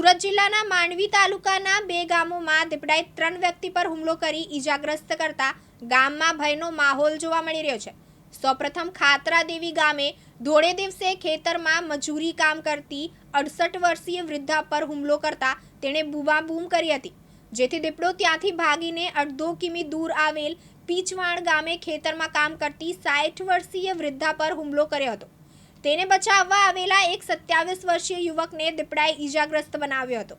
સુરત જિલ્લાના માંડવી તાલુકાના બે ગામોમાં દીપડાએ ત્રણ વ્યક્તિ પર હુમલો કરી ઈજાગ્રસ્ત કરતા ગામમાં ભયનો માહોલ જોવા મળી રહ્યો છે. સૌપ્રથમ ખાતરા દેવી ગામે ધોળે દિવસે ખેતરમાં મજૂરી કામ કરતી અડસઠ વર્ષીય વૃદ્ધા પર હુમલો કરતા તેણે બૂમાબૂમ કરી હતી. જેથી દીપડો ત્યાંથી ભાગીને અડધો કિમી દૂર આવેલ પીચવાણ ગામે ખેતરમાં કામ કરતી સાઠ વર્ષીય વૃદ્ધા પર હુમલો કર્યો હતો. તેને બચાવવા આવેલા એક સત્યાવીસ વર્ષીય યુવકને દીપડાએ ઈજાગ્રસ્ત બનાવ્યો હતો.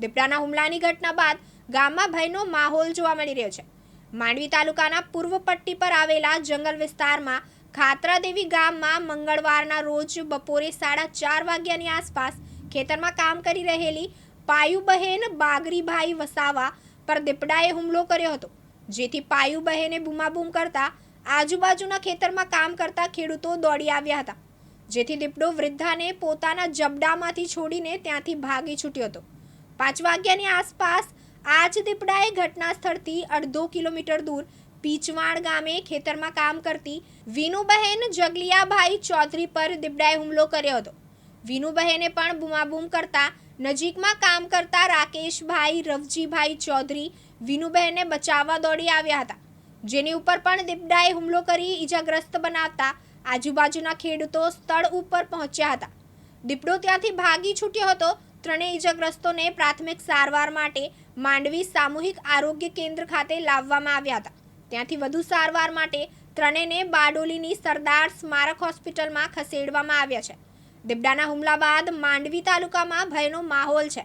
દીપડાના હુમલાની ઘટના બાદ ગામમાં ભયનો માહોલ જોવા મળી રહ્યો છે. માંડવી તાલુકાના પૂર્વ પટ્ટી પર આવેલા જંગલ વિસ્તારમાં ખાતરાદેવી ગામમાં મંગળવારના રોજ બપોરે સાડા ચાર વાગ્યાની આસપાસ ખેતરમાં કામ કરી રહેલી પાયુબહેન બાગરીભાઈ વસાવા પર દીપડાએ હુમલો કર્યો હતો, જેથી પાયુબહેને બૂમાબૂમ કરતા આજુબાજુના ખેતરમાં કામ કરતા ખેડૂતો દોડી આવ્યા હતા. જેથી દીપડો વૃદ્ધાને પોતાના જબડામાંથી છોડીને ત્યાંથી ભાગી છૂટ્યો હતો. પાંચ વાગ્યાની આસપાસ આ જ દીપડાએ ઘટના સ્થળથી અડધો કિલોમીટર દૂર પીચવાણ ગામે ખેતરમાં કામ કરતી વિનુબહેન જગલિયાભાઈ ચૌધરી પર દીપડાએ હુમલો કર્યો હતો. વિનુબહેને પણ બૂમાબૂમ કરતા નજીકમાં કામ કરતા રાકેશભાઈ, રવજીભાઈ ચૌધરી વિનુબહેનને બચાવવા દોડી આવ્યા હતા. જેની ઉપર પણ દીપડાએ હુમલો કરી ઈજાગ્રસ્ત બનાવતા આજુબાજુના ખેડૂતો સ્થળ ઉપર પહોંચ્યા હતા. દીપડો ત્યાંથી ભાગી છૂટ્યો હતો. ત્રણેય ઈજાગ્રસ્તોને પ્રાથમિક સારવાર માટે માંડવી સામૂહિક આરોગ્ય કેન્દ્ર ખાતે લાવવામાં આવ્યા હતા. ત્યાંથી વધુ સારવાર માટે ત્રણેયને બારડોલીની સરદાર સ્મારક હોસ્પિટલમાં ખસેડવામાં આવ્યા છે. દીપડાના હુમલા બાદ માંડવી તાલુકામાં ભયનો માહોલ છે.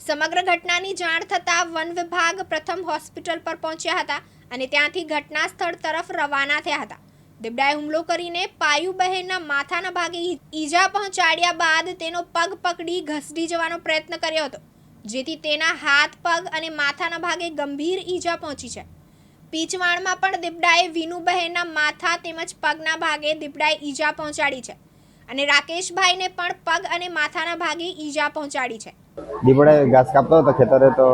સમગ્ર ઘટનાની જાણ થતાં વન વિભાગ પ્રથમ હોસ્પિટલ પર પહોંચ્યા હતા અને ત્યાંથી ઘટના સ્થળ તરફ રવાના થયા હતા. દીપડાએ હુમલો કરીને પાયુ બહેનના માથાના ભાગે ઈજા પહોંચાડ્યા બાદ તેનો પગ પકડી ઘસડી જવાનો પ્રયત્ન કર્યો હતો, જેથી તેના હાથ, પગ અને માથાના ભાગે ગંભીર ઈજા પહોંચી છે. પીચવાણમાં પણ દીપડાએ વિનુબહેનના માથા તેમજ પગના ભાગે દીપડાએ ઈજા પહોંચાડી છે અને રાકેશભાઈને પણ પગ અને માથાના ભાગે ઈજા પહોંચાડી છે. દીપડાએ ઘાસ કાપતો હતો ખેતરે તો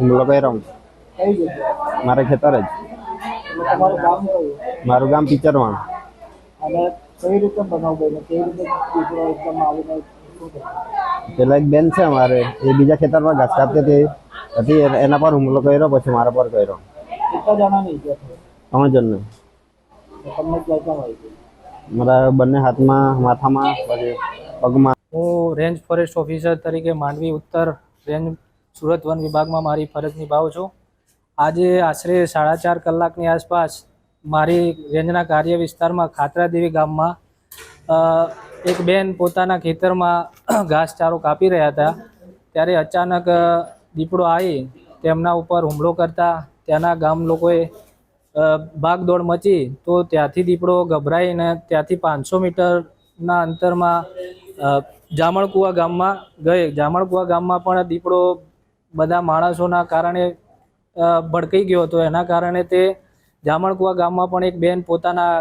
જગ્યાએ મારે ખેતર જ એટલે તમારું ગામ કયું મારું ગામ પિચરવાણ. અને કઈ રીતે બનાવ બન્યો? કેવી રીતે એકદમ આવીને પેલા એક બેન છે અમારે એ બીજા ખેતરમાં ઘાસ કાપતી હતી. પછી એના- પર હુમલો કર્યો પછી મારા પર કર્યો. કેટલા જણા નહીં ત્રણ જણને. તમને ક્યાં ક્યાં આવી મારા બંને હાથમાં માથામાં પછી પગમાં. હું રેન્જ ફોરેસ્ટ ઓફિસર તરીકે માંડવી ઉત્તર રેન્જ સુરત વન વિભાગમાં મારી ફરજ નિભાવું છું. આજે આશરે સાડા ચાર કલાકની આસપાસ મારી રેન્જના કાર્ય વિસ્તારમાં ખાતરાદેવી ગામમાં એક બેન પોતાના ખેતરમાં ઘાસચારો કાપી રહ્યા હતા. ત્યારે અચાનક દીપડો આવી, તેમના ઉપર હુમલો કરતા ત્યાંના ગામ લોકોએ ભાગદોડ મચી તો ત્યાંથી દીપડો ગભરાઈને ત્યાંથી પાંચસો મીટરના અંતરમાં જામણકુવા ગામમાં ગઈ. જામણકુવા ગામમાં પણ દીપડો બધા માણસોના કારણે ભડકાઈ ગયો હતો. એના કારણે તે જામણકુવા ગામમાં પણ એક બેન પોતાના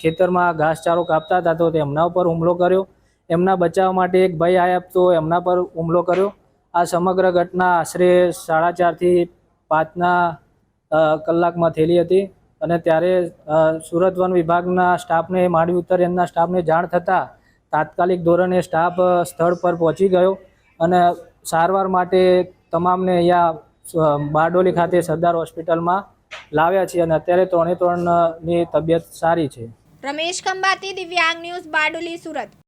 ખેતરમાં ઘાસચારો કાપતા હતા તો તેમના ઉપર હુમલો કર્યો. એમના બચાવ માટે એક ભાઈ આયા તો એમના પર હુમલો કર્યો. આ સમગ્ર ઘટના આશરે સાડા ચારથી પાંચના કલાકમાં થયેલી હતી અને ત્યારે સુરત વન વિભાગના સ્ટાફને માંડવી ઉત્તર એમના સ્ટાફને જાણ થતાં તાત્કાલિક ધોરણે સ્ટાફ સ્થળ પર પહોંચી ગયો અને સારવાર માટે તમામને અહીંયા બારડોલી ખાતે સરદાર હોસ્પિટલમાં લાવ્યા છે અને અત્યારે ત્રણે ત્રણની તબિયત સારી છે. રમેશ ખંભાતી, દિવ્યાંગ ન્યૂઝ, બારડોલી, સુરત.